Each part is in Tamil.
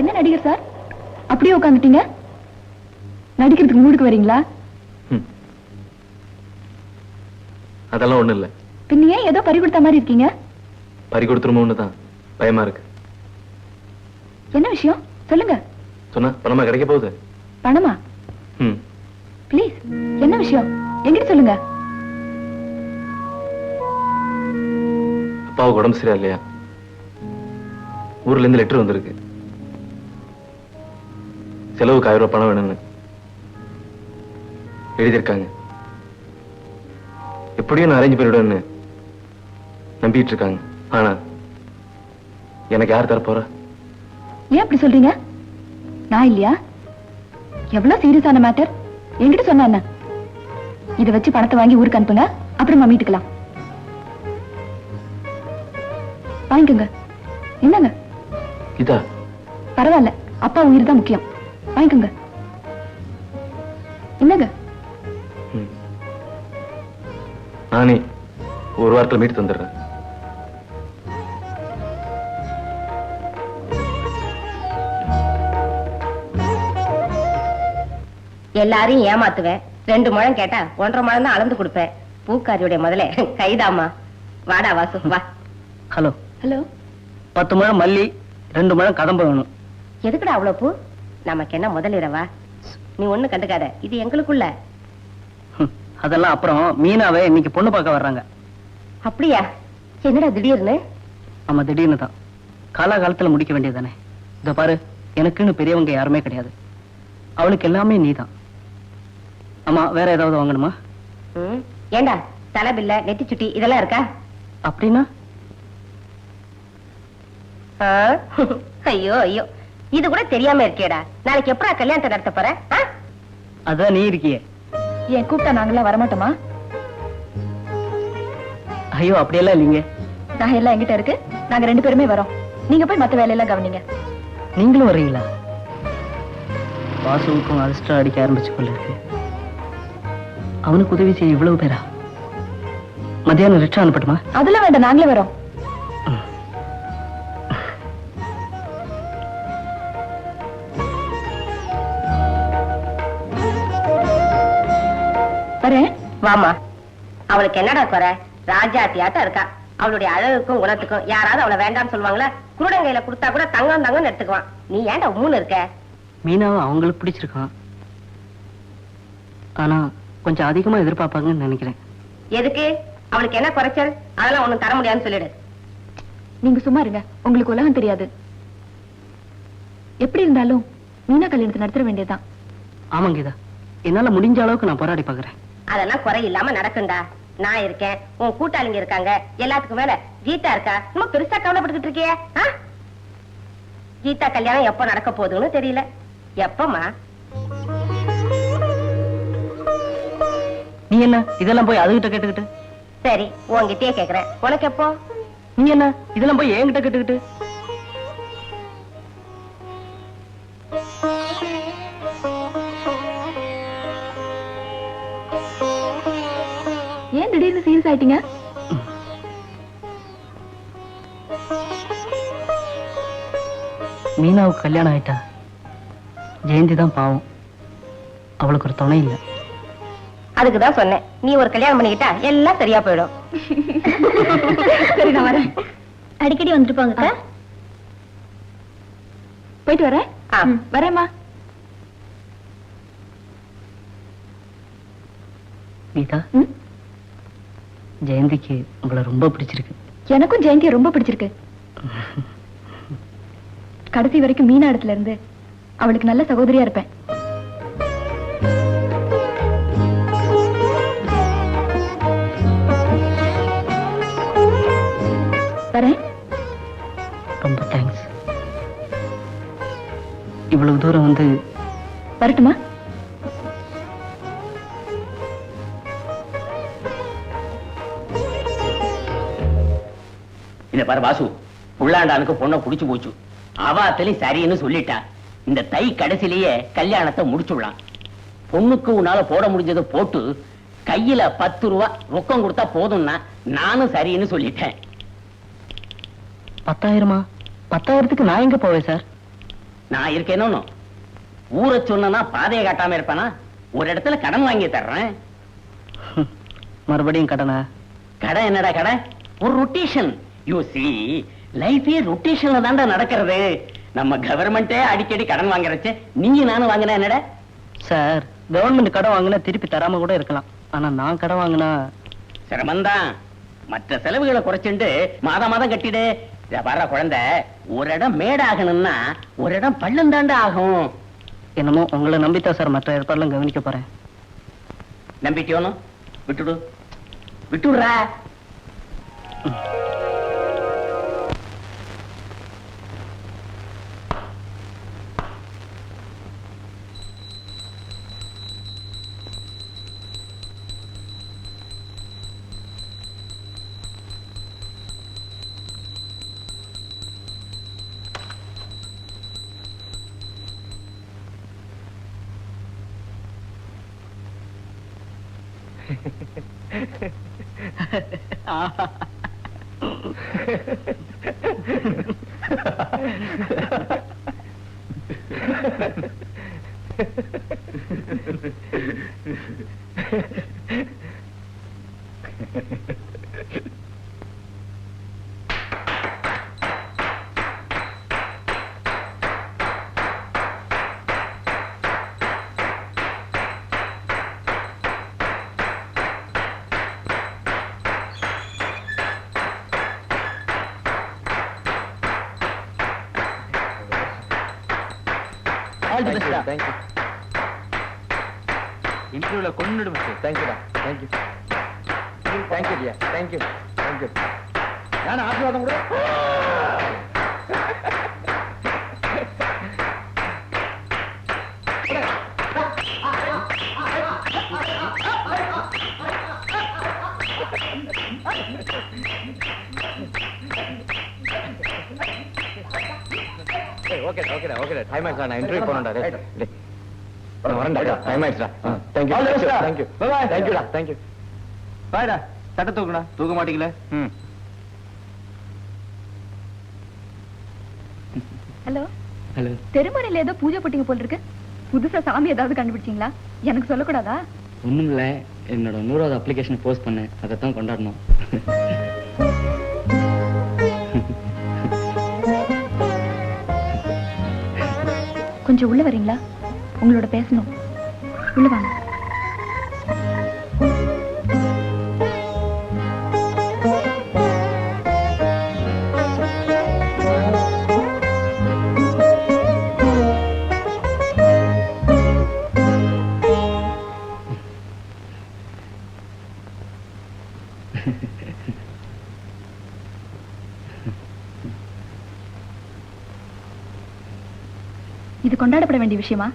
என்ன நடிகர் சார்? அப்படியே உட்காந்துட்டீங்க நடிக்கிறதுக்கு மூடுக்கு வரீங்களா. அதெல்லாம் ஒண்ணும் இல்ல. பின்ன ஏன் ஏதோ பறி கொடுத்த மாதிரி இருக்கீங்க? பறி கொடுத்துருமோன்னு தான். பயமா இருக்கு. என்ன விஷயம்? சொல்லுங்க. சொன்னா பணமா கிடைக்க போகுது? பணமா? ம் ப்ளீஸ் என்ன விஷயம்? என்கிட்ட சொல்லுங்க. அப்பாவுக்கு உடம்பு சரியா இல்லையா? ஊர்ல இருந்து லெட்டர் வந்திருக்கு. செலவுக்கு ஆயிரம் ரூபாய் பணம் வேணும்னு எழுதியிருக்காங்க. எப்படியும் நான் அரேஞ்ச் பண்ணிவிடுவேன்னு நம்பிட்டு இருக்காங்க ஆனா எனக்கு யார் தர போறா ஏன் அப்படி சொல்றீங்க? நான் இல்லையா? எவ்வளவு சீரியஸான மேட்டர் என்கிட்ட சொன்ன இதை வச்சு பணத்தை வாங்கி ஊருக்கு அனுப்புங்க அப்புறமா மீட்டுக்கலாம். வாங்கிக்கோங்க. என்னங்க? இதா? பரவாயில்ல அப்பா உயிர் தான் முக்கியம். வாங்கிக்கோங்க. என்னங்க. நானே ஒரு வாரத்துல மீட்டு தந்துடுறேன். எல்லாரையும் ஏமாத்துவேன் ரெண்டு முழம் கேட்டா ஒன்றரை முழம் தான் அளந்து கொடுப்பேன் பூக்காரியுடைய முதல்ல கைதாம்மா. வாடா வாசு வா. ஹலோ. ஹலோ. பத்து முழம் மல்லி ரெண்டு முழம் கதம்பு வேணும். எதுக்குடா அவ்வளவு பூ? நமக்கு என்ன முதல் இரவா? நீ ஒண்ணு கண்டுக்காத இது எங்களுக்குள்ள. அதெல்லாம் அப்புறம் மீனாவை இன்னைக்கு பொண்ணு பார்க்க வர்றாங்க. அப்படியா? என்னடா திடீர்னு? ஆமா திடீர்னு தான். காலாகாலத்துல முடிக்க வேண்டியதானே இத பாரு எனக்குன்னு பெரியவங்க யாருமே கிடையாது. அவளுக்கு எல்லாமே நீதான். ஆமா வேற ஏதாவது வாங்கணுமா? ஏண்டா தலைபில்ல நெத்தி சுட்டி இதெல்லாம் இருக்கா? அப்படின்னா? ஐயோ ஐயோ. இது கூட தெரியாம இருக்கேடா நாளைக்கு எப்படா கல்யாணத்தை நடத்த போற? அதான் நீ இருக்கியே. ஏன் கூப்பிட்டா நாங்களாம் வரமாட்டோமா? ஐயோ அப்படியெல்லாம் இல்லைங்க. நகை எல்லாம் என்கிட்ட இருக்கு. நாங்க ரெண்டு பேருமே வரோம். நீங்க போய் மத்த வேலையெல்லாம் கவனிங்க. நீங்களும் வர்றீங்களா? வாசுவுக்கும் அதிர்ஷ்டம் அடிக்க ஆரம்பிச்சு போல இருக்கு. அவனுக்கு உதவி செய்ய இவ்வளவு பேரா? மத்தியானம் ரிக்ஷா அனுப்பட்டுமா? அதெல்லாம் வேண்டாம் நாங்களே வரோம். வரேன். வாமா அவளுக்கு என்னடா குறை? ராஜாத்தியாட்டம் இருக்கா. அவளுடைய அழகுக்கும் குணத்துக்கும் யாராவது அவளை வேண்டாம்னு சொல்லுவாங்களா? குருடங்கையில கொடுத்தா கூட தங்கம் தங்கம்னு எடுத்துக்குவான். நீ ஏன்டா மூணு இருக்க? மீனாவை அவங்களுக்கு பிடிச்சிருக்கான். ஆனா கொஞ்சம் அதிகமா எதிர்பார்ப்பாங்கன்னு நினைக்கிறேன். எதுக்கு? அவளுக்கு என்ன குறைச்சல்? அதெல்லாம் ஒண்ணும் தர முடியாதுன்னு சொல்லிடு. நீங்க சும்மா இருங்க. உங்களுக்கு உலகம் தெரியாது. எப்படி இருந்தாலும் மீனா கல்யாணத்தை நடத்திட வேண்டியதுதான். ஆமாங்க இதா என்னால முடிஞ்ச அளவுக்கு நான் போராடி பாக்குறேன் அதெல்லாம் குறை இல்லாம நடக்கும்டா. நான் இருக்கேன் உன் கூட்டாளிங்க இருக்காங்க எல்லாத்துக்கும் மேல கீதா இருக்கா? சும்மா பெருசா கவலைப்பட்டுக்கிட்டு இருக்கியே? கீதா கல்யாணம் எப்ப நடக்க போகுதுன்னு தெரியல. எப்பமா நீ என்ன இதெல்லாம் போய் அதுகிட்ட கேட்டுக்கிட்டு? சரி உன்கிட்டயே கேக்குறேன். உனக்கு எப்போ? நீ என்ன இதெல்லாம் போய் என்கிட்ட கேட்டுக்கிட்டு? சீரியஸ் ஆயிட்டீங்க? மீனாவுக்கு கல்யாணம் ஆயிட்டா. ஜெயந்தி தான் பாவம். அவளுக்கு ஒரு துணை இல்லை. அதுக்குதான் சொன்னேன். நீ ஒரு கல்யாணம் பண்ணிக்கிட்டா எல்லாம் சரியா போயிடும். சரி நான் வரேன். அடிக்கடி வந்துட்டு போங்க போயிட்டு வரேன். வரேம்மா. ம், ஜெயந்திக்கு உங்களை ரொம்ப பிடிச்சிருக்கு. எனக்கும் ஜெயந்தியை ரொம்ப பிடிச்சிருக்கு. கடைசி வரைக்கும் மீனா இடத்துல இருந்து அவளுக்கு நல்ல சகோதரியா இருப்பேன். வரேன். ரொம்ப தேங்க்ஸ் இவ்வளவு தூரம் வந்து வரட்டுமா? இந்த பாரு வாசு புள்ளாண்டானுக்கு பொண்ணை புடிச்சு போச்சு. அவாத்திலையும் சரின்னு சொல்லிட்டா. இந்த தை கடைசிலேயே கல்யாணத்தை முடிச்சுடலாம். பொண்ணுக்கு உன்னால போட முடிஞ்சதை போட்டு கையில பத்து ரூபா ரொக்கம் கொடுத்தா போதும்னா நானும் சரின்னு சொல்லிட்டேன். பத்தாயிரமா? பத்தாயிரத்துக்கு நான் எங்க போவேன் சார்? நான் இருக்கேனோ ஊரை சொன்னா பாதையை காட்டாம இருப்பானா? ஒரு இடத்துல கடன் வாங்கி தர்றேன். மறுபடியும் கடனை? கடன் என்னடா கடன்? ஒரு ரொட்டேஷன். யூ சி லைஃபே ரொட்டேஷன்ல தான்டா நடக்கிறது. நம்ம கவர்மெண்டே அடிக்கடி கடன் வாங்குறச்சு நீங்க நானும் வாங்கினா என்னடா? சார் கவர்மெண்ட் கடன் வாங்கினா திருப்பி தராம கூட இருக்கலாம். ஆனா நான் கடன் வாங்கினா சிரமம்தான். மற்ற செலவுகளை குறைச்சுண்டு மாதம் மாதம் கட்டிடு. வர்ற குழந்தை ஒரு இடம் மேடாகணும்னா ஒரு இடம் பள்ளம் தாண்டா ஆகும். என்னமோ உங்களை நம்பித்தான் சார் மற்ற ஏற்பாடுலாம் கவனிக்க போறேன். நம்பிட்டியோனோ விட்டுடு. விட்டுடுறா. Ha ha ha. You. இன்டர்வியூல கொன்னுடு மிஸ்டர் தேங்க்யூடா தேங்க்யூ தேங்க்யூ டியா தேங்க்யூ தேங்க்யூ நான் ஆசீர்வாதம் கூட. ஓகே டைம் ஆயிடுச்சா நான் இன்டர்வியூ பாய்டா தூக்குடா. தூக்க மாட்டீங்களே? ம். ஹலோ. ஹலோ. தெருமறையில ஏதோ பூஜை போட்டீங்க போல இருக்கு. புதுசா சாமி ஏதாவது கண்டுபிடிச்சீங்களா? எனக்கு சொல்லக்கூடாதா? ஒண்ணும் இல்ல என்னோட நூறாவது அப்ளிகேஷன் போஸ்ட் பண்ணேன். அதை தான் கொண்டாடணும். கொஞ்சம் உள்ள வரீங்களா? உங்களோட பேசணும். உள்ள வாங்க. இது கொண்டாடப்பட வேண்டிய விஷயமா?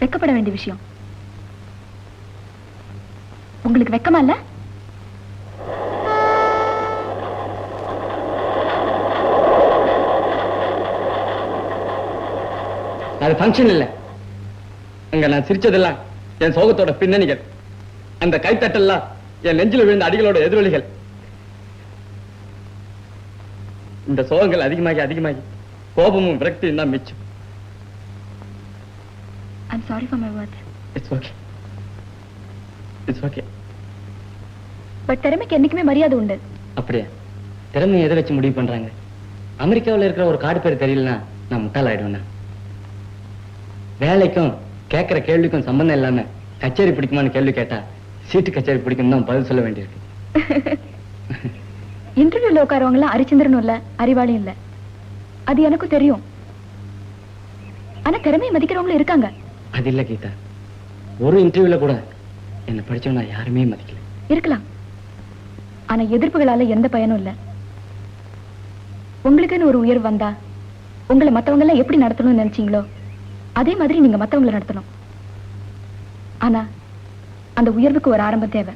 வெக்கப்பட வேண்டிய விஷயம். உங்களுக்கு வெக்கமா இல்ல? அது ஃபங்க்ஷன் இல்ல. அங்க நான் சிரிச்சதெல்லாம் என் சோகத்தோட பின்னணிகள். அந்த கைத்தட்டெல்லாம் என் நெஞ்சில் விழுந்த அடிகளோட எதிரொலிகள். இந்த சோகங்கள் அதிகமாகி அதிகமாகி. கோபமும் விரக்தியும் தான் மிச்சம். I'm sorry for my word it's okay it's okay but திறமைக்கு என்னைக்குமே மரியாதை உண்டு. அப்படியா? திறமையை எதை வச்சு முடிவு பண்றாங்க? அமெரிக்காவுல இருக்கிற ஒரு காடு பேர் தெரியலனா நான் முட்டாள் ஆயிடுவேன் வேலைக்கும் கேட்கிற கேள்விக்கும் சம்பந்தம் இல்லாம கச்சேரி பிடிக்குமான்னு கேள்வி கேட்டா சீட்டு கச்சேரி பிடிக்கும் தான் பதில் சொல்ல வேண்டியிருக்கு. இன்டர்வியூல உட்காரவங்க எல்லாம் அரிச்சந்திரனும் இல்ல அறிவாளியும் இல்ல. அது எனக்கும் தெரியும். ஆனா திறமையை மதிக்கிறவங்களும் இருக்காங்க. அது இல்ல கீதா. ஒரு இன்டர்வியூல கூட என்ன படிச்சவனா யாருமே மதிக்கல. இருக்கலாம். ஆனா எதிர்ப்புகளால எந்த பயனும் இல்ல. உங்களுக்குன்னு ஒரு உயர்வு வந்தா உங்களை மத்தவங்க எல்லாம் எப்படி நடத்தணும்னு நினைச்சீங்களோ அதே மாதிரி நீங்க மத்தவங்களை நடத்தணும். ஆனா அந்த உயர்வுக்கு ஒரு ஆரம்பம் தேவை.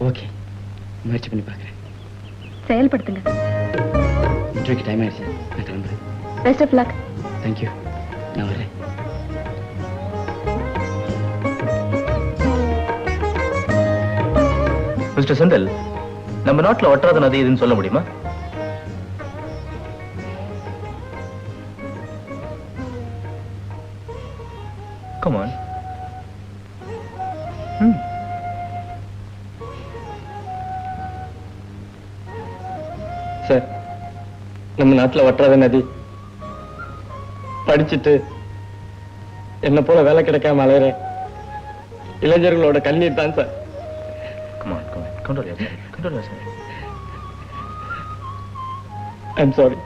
ஓகே. முயற்சி பண்ணி பார்க்கறேன். செயல்படுத்துங்க. இன்டர்வியூக்கு டைம் ஆயிடுச்சு. பெஸ்ட் ஆஃப் லக் தேங்க்யூ நான் வரேன் மிஸ்டர் செந்தில் நம்ம நாட்டில் ஒட்டுறது நதி இதுன்னு சொல்ல முடியுமா? Come on sir hmm. நம்ம நாட்டில் வற்றாத நதி படிச்சுட்டு என்ன போல வேலை கிடைக்காம அலையிற இளைஞர்களோட கண்ணீர் தான் sir yourself. Control yourself. I'm sorry